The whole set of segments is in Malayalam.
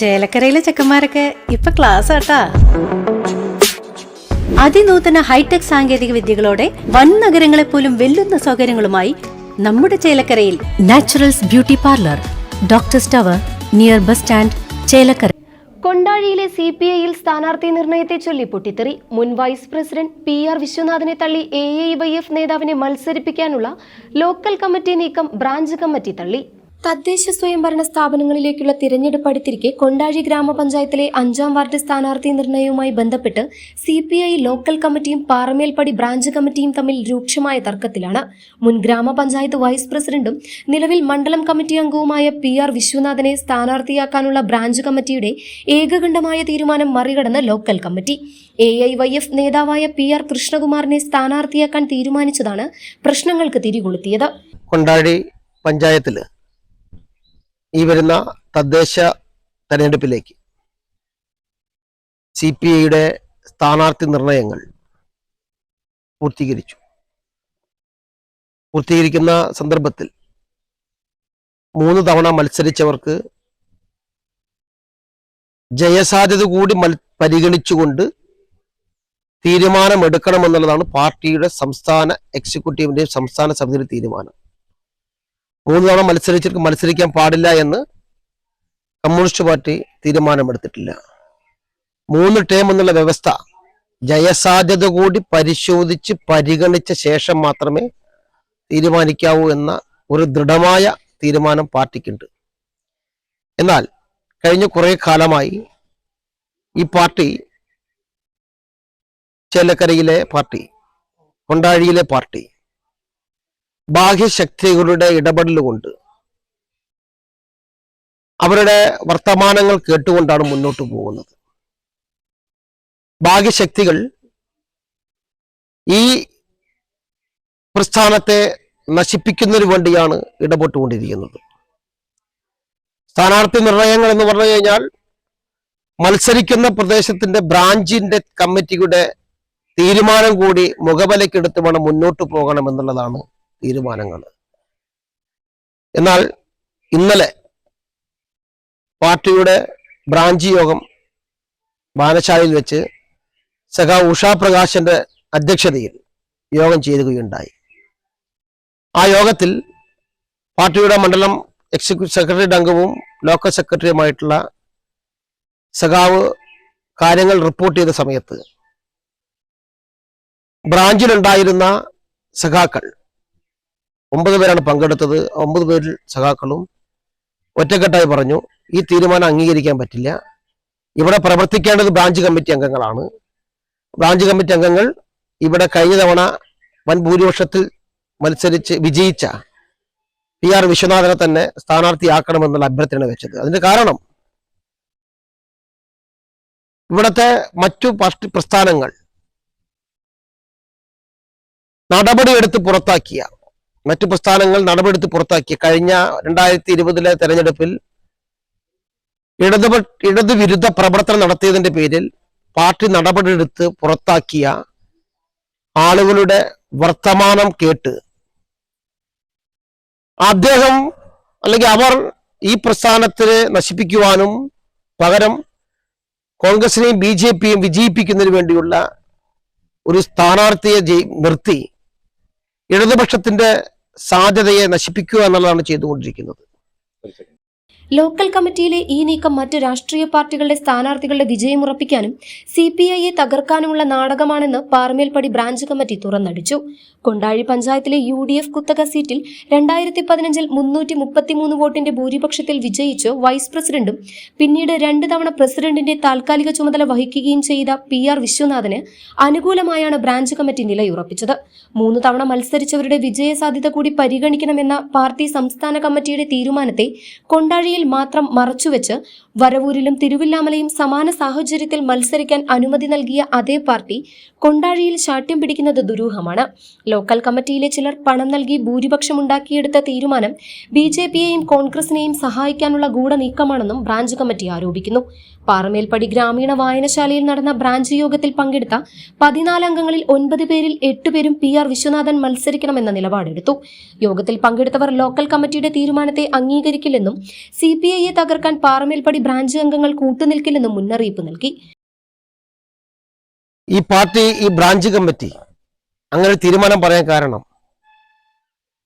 ചേലക്കരയിലെ ചെക്കന്മാരൊക്കെ ഇപ്പൊ ക്ലാസ് ആട്ടാ. അതിനൂതന ഹൈടെക് സാങ്കേതിക വിദ്യകളോടെ വൻ നഗരങ്ങളെ പോലും വെല്ലുന്ന സൗകര്യങ്ങളുമായി നമ്മുടെ ചേലക്കരയിൽ naturals beauty parlour doctor tower near bus stand Chelakkara. കൊണ്ടാഴിയിലെ C P ഐയിൽ സ്ഥാനാർത്ഥി നിർണയത്തെ ചൊല്ലി പൊട്ടിത്തെറി. മുൻ വൈസ് പ്രസിഡന്റ് പി ആർ വിശ്വനാഥിനെ തള്ളി എ ഐ വൈ എഫ് നേതാവിനെ മത്സരിപ്പിക്കാനുള്ള ലോക്കൽ കമ്മിറ്റി നീക്കം ബ്രാഞ്ച് കമ്മിറ്റി തള്ളി. തദ്ദേശ സ്വയംഭരണ സ്ഥാപനങ്ങളിലേക്കുള്ള തിരഞ്ഞെടുപ്പ് അടുത്തിരിക്കെ കൊണ്ടാഴി ഗ്രാമപഞ്ചായത്തിലെ അഞ്ചാം വാർഡ് സ്ഥാനാർത്ഥി നിർണയവുമായി ബന്ധപ്പെട്ട് സി പി ഐ ലോക്കൽ കമ്മിറ്റിയും പാറമേൽപ്പടി ബ്രാഞ്ച് കമ്മിറ്റിയും തമ്മിൽ രൂക്ഷമായ തർക്കത്തിലാണ്. മുൻ ഗ്രാമപഞ്ചായത്ത് വൈസ് പ്രസിഡന്റും നിലവിൽ മണ്ഡലം കമ്മിറ്റി അംഗവുമായ പി ആർ വിശ്വനാഥനെ സ്ഥാനാർത്ഥിയാക്കാനുള്ള ബ്രാഞ്ച് കമ്മിറ്റിയുടെ ഏകകണ്ഠമായ തീരുമാനം മറികടന്ന് local committee. A I Y F നേതാവായ പി ആർ കൃഷ്ണകുമാറിനെ സ്ഥാനാർത്ഥിയാക്കാൻ തീരുമാനിച്ചതാണ് പ്രശ്നങ്ങൾക്ക് തിരികൊളുത്തിയത്. പഞ്ചായത്തിൽ ഈ വരുന്ന തദ്ദേശ തെരഞ്ഞെടുപ്പിലേക്ക് സി പി ഐയുടെ സ്ഥാനാർത്ഥി നിർണയങ്ങൾ പൂർത്തീകരിച്ചു. പൂർത്തീകരിക്കുന്ന സന്ദർഭത്തിൽ മൂന്ന് തവണ മത്സരിച്ചവർക്ക് ജയസാധ്യത കൂടി മൽ പരിഗണിച്ചുകൊണ്ട് തീരുമാനമെടുക്കണമെന്നുള്ളതാണ് പാർട്ടിയുടെ സംസ്ഥാന എക്സിക്യൂട്ടീവിന്റെയും സംസ്ഥാന സമിതിയുടെ തീരുമാനം. മൂന്ന് തവണ മത്സരിച്ചിട്ട് മത്സരിക്കാൻ പാടില്ല എന്ന് കമ്മ്യൂണിസ്റ്റ് പാർട്ടി തീരുമാനമെടുത്തിട്ടില്ല. മൂന്ന് ടേം എന്നുള്ള വ്യവസ്ഥ ജയസാധ്യത കൂടി പരിശോധിച്ച് പരിഗണിച്ച ശേഷം മാത്രമേ തീരുമാനിക്കാവൂ എന്ന ഒരു ദൃഢമായ തീരുമാനം പാർട്ടിക്കുണ്ട്. എന്നാൽ കഴിഞ്ഞ കുറെ കാലമായി ഈ പാർട്ടി ചേലക്കരയിലെ പാർട്ടി കൊണ്ടാഴിയിലെ പാർട്ടി ബാഹ്യശക്തികളുടെ ഇടപെടലുകൊണ്ട്. അവരുടെ വർത്തമാനങ്ങൾ കേട്ടുകൊണ്ടാണ് മുന്നോട്ട് പോകുന്നത്. ഭാഗ്യശക്തികൾ ഈ പ്രസ്ഥാനത്തെ നശിപ്പിക്കുന്നതിന് വേണ്ടിയാണ് ഇടപെട്ടുകൊണ്ടിരിക്കുന്നത്. സ്ഥാനാർത്ഥി നിർണയങ്ങൾ എന്ന് പറഞ്ഞു കഴിഞ്ഞാൽ മത്സരിക്കുന്ന പ്രദേശത്തിന്റെ ബ്രാഞ്ചിന്റെ കമ്മിറ്റിയുടെ തീരുമാനം കൂടി മുഖബലക്കെടുത്ത് വേണം മുന്നോട്ട് പോകണം എന്നുള്ളതാണ് തീരുമാനങ്ങൾ എന്നാൽ ഇന്നലെ പാർട്ടിയുടെ ബ്രാഞ്ച് യോഗം വാനശാലയിൽ വെച്ച് സഖാ ഉഷാ പ്രകാശന്റെ അധ്യക്ഷതയിൽ യോഗം ചെയ്യുകയുണ്ടായി ആ യോഗത്തിൽ പാർട്ടിയുടെ മണ്ഡലം എക്സിക്യൂട്ടീവ് സെക്രട്ടറി അംഗവും ലോക്കൽ സെക്രട്ടറിയുമായിട്ടുള്ള സഖാവ് കാര്യങ്ങൾ റിപ്പോർട്ട് ചെയ്ത സമയത്ത് ബ്രാഞ്ചിലുണ്ടായിരുന്ന സഖാക്കൾ ഒമ്പത് പേരാണ് പങ്കെടുത്തത്. ഒമ്പത് പേരിൽ സഖാക്കളും ഒറ്റക്കെട്ടായി പറഞ്ഞു. ഈ തീരുമാനം അംഗീകരിക്കാൻ പറ്റില്ല. ഇവിടെ പ്രവർത്തിക്കേണ്ടത് ബ്രാഞ്ച് കമ്മിറ്റി അംഗങ്ങളാണ്. ബ്രാഞ്ച് കമ്മിറ്റി അംഗങ്ങൾ ഇവിടെ കഴിഞ്ഞ തവണ വൻ ഭൂരിപക്ഷത്തിൽ മത്സരിച്ച് വിജയിച്ച പി ആർ വിശ്വനാഥനെ തന്നെ സ്ഥാനാർത്ഥിയാക്കണമെന്നുള്ള അഭ്യർത്ഥന വെച്ചത്. അതിന്റെ കാരണം ഇവിടത്തെ മറ്റു പ്രസ്ഥാനങ്ങൾ നടപടിയെടുത്ത് പുറത്താക്കിയ മറ്റു പ്രസ്ഥാനങ്ങൾ നടപെടുത്തി പുറത്താക്കി. കഴിഞ്ഞ രണ്ടായിരത്തി ഇരുപതിലെ തെരഞ്ഞെടുപ്പിൽ ഇടതുപ ഇടതുവിരുദ്ധ പ്രവർത്തനം നടത്തിയതിന്റെ പേരിൽ പാർട്ടി നടപടിയെടുത്ത് പുറത്താക്കിയ ആളുകളുടെ വർത്തമാനം കേട്ട് അദ്ദേഹം അല്ലെങ്കിൽ അവർ ഈ പ്രസ്ഥാനത്തിനെ നശിപ്പിക്കുവാനും പകരം കോൺഗ്രസിനെയും ബി ജെ പിയും വിജയിപ്പിക്കുന്നതിന് വേണ്ടിയുള്ള ഒരു സ്ഥാനാർത്ഥിയെ നിർത്തി. ഇടതുപക്ഷത്തിന്റെ സാധ്യതയെ നശിപ്പിക്കുക എന്നുള്ളതാണ് ചെയ്തുകൊണ്ടിരിക്കുന്നത്. ലോക്കൽ കമ്മിറ്റിയിലെ ഈ നീക്കം മറ്റ് രാഷ്ട്രീയ പാർട്ടികളുടെ സ്ഥാനാർത്ഥികളുടെ വിജയമുറപ്പിക്കാനും സി പി ഐയെ തകർക്കാനുമുള്ള നാടകമാണെന്ന് പാറമേൽപ്പടി ബ്രാഞ്ച് കമ്മിറ്റി തുറന്നടിച്ചു. കൊണ്ടാഴി പഞ്ചായത്തിലെ യു ഡി എഫ് കുത്തക സീറ്റിൽ രണ്ടായിരത്തി പതിനഞ്ചിൽ മുന്നൂറ്റി മുപ്പത്തിമൂന്ന് വോട്ടിന്റെ ഭൂരിപക്ഷത്തിൽ വിജയിച്ച് വൈസ് പ്രസിഡന്റും പിന്നീട് രണ്ട് തവണ പ്രസിഡന്റിന്റെ താൽക്കാലിക ചുമതല വഹിക്കുകയും ചെയ്ത പി ആർ വിശ്വനാഥന് അനുകൂലമായാണ് ബ്രാഞ്ച് കമ്മിറ്റി നിലയുറപ്പിച്ചത്. മൂന്ന് തവണ മത്സരിച്ചവരുടെ വിജയ സാധ്യത കൂടി പരിഗണിക്കണമെന്ന പാർട്ടി സംസ്ഥാന കമ്മിറ്റിയുടെ തീരുമാനത്തെ കൊണ്ടാഴിയിൽ മാത്രം മറച്ചുവെച്ച് വരവൂരിലും തിരുവില്ലാമലയും സമാന സാഹചര്യത്തിൽ മത്സരിക്കാൻ അനുമതി നൽകിയ അതേ പാർട്ടി കൊണ്ടാഴിയിൽ ശാഠ്യം പിടിക്കുന്നത് ദുരൂഹമാണ്. ലോക്കൽ കമ്മിറ്റിയിലെ ചിലർ പണം നൽകി ഭൂരിപക്ഷം ഉണ്ടാക്കിയെടുത്ത തീരുമാനം ബി ജെ പിയെയും കോൺഗ്രസിനെയും സഹായിക്കാനുള്ള ഗൂഢനീക്കമാണെന്നും ബ്രാഞ്ച് കമ്മിറ്റി ആരോപിക്കുന്നു. പാറമേൽപ്പടി ഗ്രാമീണ വായനശാലയിൽ നടന്ന ബ്രാഞ്ച് യോഗത്തിൽ പങ്കെടുത്ത പതിനാല് അംഗങ്ങളിൽ ഒൻപത് പേരിൽ എട്ടുപേരും പി ആർ വിശ്വനാഥൻ മത്സരിക്കണമെന്ന നിലപാടെടുത്തു. യോഗത്തിൽ പങ്കെടുത്തവർ ലോക്കൽ കമ്മിറ്റിയുടെ തീരുമാനത്തെ അംഗീകരിക്കില്ലെന്നും സി പി ഐയെ തകർക്കാൻ പാറമേൽപ്പടി ബ്രാഞ്ച് അംഗങ്ങൾ കൂട്ടുനിൽക്കില്ലെന്നും മുന്നറിയിപ്പ് നൽകി. ഈ പാർട്ടി ഈ ബ്രാഞ്ച് കമ്മിറ്റി അങ്ങനെ തീരുമാനം പറയാൻ കാരണം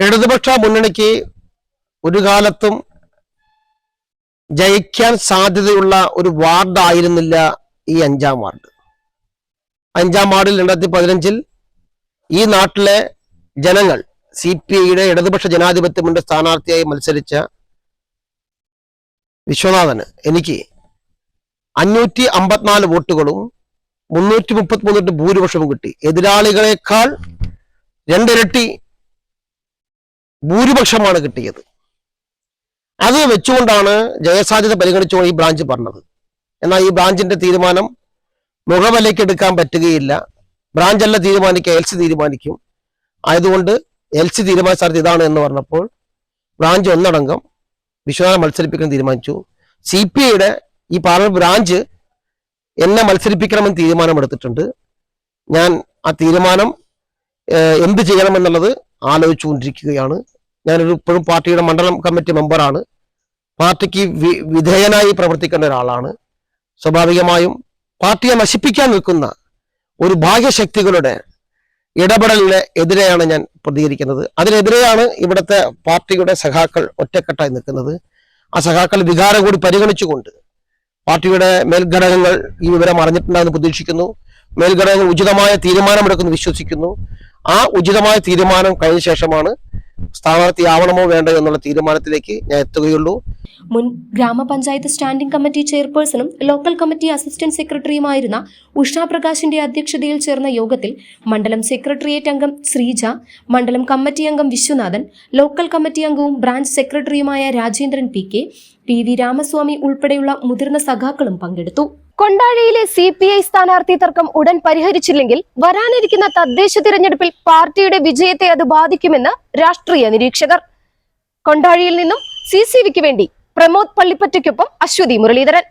ഇടതുപക്ഷ മുന്നണിക്ക് ഒരു കാലത്തും ജയിക്കാൻ സാധ്യതയുള്ള ഒരു വാർഡായിരുന്നില്ല ഈ അഞ്ചാം വാർഡ്. അഞ്ചാം വാർഡിൽ രണ്ടായിരത്തി പതിനഞ്ചിൽ ഈ നാട്ടിലെ ജനങ്ങൾ സി പി ഐയുടെ ഇടതുപക്ഷ ജനാധിപത്യ മുന്നണി സ്ഥാനാർത്ഥിയായി മത്സരിച്ച വിശ്വനാഥന്. എനിക്ക് അഞ്ഞൂറ്റി അമ്പത്തിനാല് വോട്ടുകളും മുന്നൂറ്റി മുപ്പത്തി മൂന്നിട്ട് ഭൂരിപക്ഷവും കിട്ടി. എതിരാളികളെക്കാൾ രണ്ടിരട്ടി ഭൂരിപക്ഷമാണ് കിട്ടിയത്. അത് വെച്ചുകൊണ്ടാണ് ജയസാധ്യത പരിഗണിച്ചുകൊണ്ട് ഈ ബ്രാഞ്ച് പറഞ്ഞത്. എന്നാൽ ഈ ബ്രാഞ്ചിന്റെ തീരുമാനം മുഖവിലയ്ക്ക് എടുക്കാൻ പറ്റുകയില്ല. ബ്രാഞ്ചല്ല തീരുമാനിക്കുക എൽ സി തീരുമാനിക്കും. ആയതുകൊണ്ട് എൽ സി തീരുമാന സാധ്യത ഇതാണ് എന്ന് പറഞ്ഞപ്പോൾ ബ്രാഞ്ച് ഒന്നടങ്കം വിശ്വനാഥം മത്സരിപ്പിക്കാൻ തീരുമാനിച്ചു. സി പി ഐയുടെ ഈ പാർലമെന്റ് ബ്രാഞ്ച് എന്നെ മത്സരിപ്പിക്കണമെന്ന് തീരുമാനമെടുത്തിട്ടുണ്ട്. ഞാൻ ആ തീരുമാനം എന്ത് ചെയ്യണമെന്നുള്ളത് ആലോചിച്ചുകൊണ്ടിരിക്കുകയാണ്. ഞാനൊരു ഇപ്പോഴും പാർട്ടിയുടെ മണ്ഡലം കമ്മിറ്റി മെമ്പറാണ്. പാർട്ടിക്ക് വിധേയനായി പ്രവർത്തിക്കേണ്ട ഒരാളാണ്. സ്വാഭാവികമായും പാർട്ടിയെ നശിപ്പിക്കാൻ നിൽക്കുന്ന ഒരു ബാഹ്യശക്തികളുടെ ഇടപെടലിന് എതിരെയാണ് ഞാൻ പ്രതികരിക്കുന്നത്. അതിനെതിരെയാണ് ഇവിടുത്തെ പാർട്ടിയുടെ സഖാക്കൾ ഒറ്റക്കെട്ടായി നിൽക്കുന്നത്. ആ സഖാക്കൾ വികാരം കൂടി പരിഗണിച്ചുകൊണ്ട് പാർട്ടിയുടെ മേൽഘടകങ്ങൾ ഈ വിവരം അറിഞ്ഞിട്ടുണ്ടാകുമെന്ന് പ്രതീക്ഷിക്കുന്നു. മേൽഘടകങ്ങൾ ഉചിതമായ തീരുമാനമെടുക്കുന്നു വിശ്വസിക്കുന്നു. ആ ഉചിതമായ തീരുമാനം കഴിഞ്ഞ ശേഷമാണ് സ്ഥാനാർത്ഥിയാവണമോ വേണ്ടോ എന്നുള്ള തീരുമാനത്തിലേക്ക് ഞാൻ എത്തുകയുള്ളൂ. മുൻ ഗ്രാമപഞ്ചായത്ത് സ്റ്റാൻഡിംഗ് കമ്മിറ്റി ചെയർപേഴ്സണും ലോക്കൽ കമ്മിറ്റി അസിസ്റ്റന്റ് സെക്രട്ടറിയുമായിരുന്ന ഉഷാപ്രകാശിന്റെ അധ്യക്ഷതയിൽ ചേർന്ന യോഗത്തിൽ മണ്ഡലം സെക്രട്ടേറിയറ്റ് അംഗം ശ്രീജ മണ്ഡലം കമ്മിറ്റി അംഗം വിശ്വനാഥൻ ലോക്കൽ കമ്മിറ്റി അംഗവും ബ്രാഞ്ച് സെക്രട്ടറിയുമായ Rajendran P K P V Ramaswamy ഉൾപ്പെടെയുള്ള മുതിർന്ന സഖാക്കളും പങ്കെടുത്തു. കൊണ്ടാഴിയിലെ സി പി ഐ സ്ഥാനാർത്ഥി തർക്കം ഉടൻ പരിഹരിച്ചില്ലെങ്കിൽ വരാനിരിക്കുന്ന തദ്ദേശ തിരഞ്ഞെടുപ്പിൽ പാർട്ടിയുടെ വിജയത്തെ അത് ബാധിക്കുമെന്ന് രാഷ്ട്രീയ നിരീക്ഷകർ. കൊണ്ടാഴിയിൽ നിന്നും സി സി വിക്ക് വേണ്ടി പ്രമോദ് പള്ളിപ്പറ്റയ്ക്കൊപ്പം അശ്വതി മുരളീധരൻ.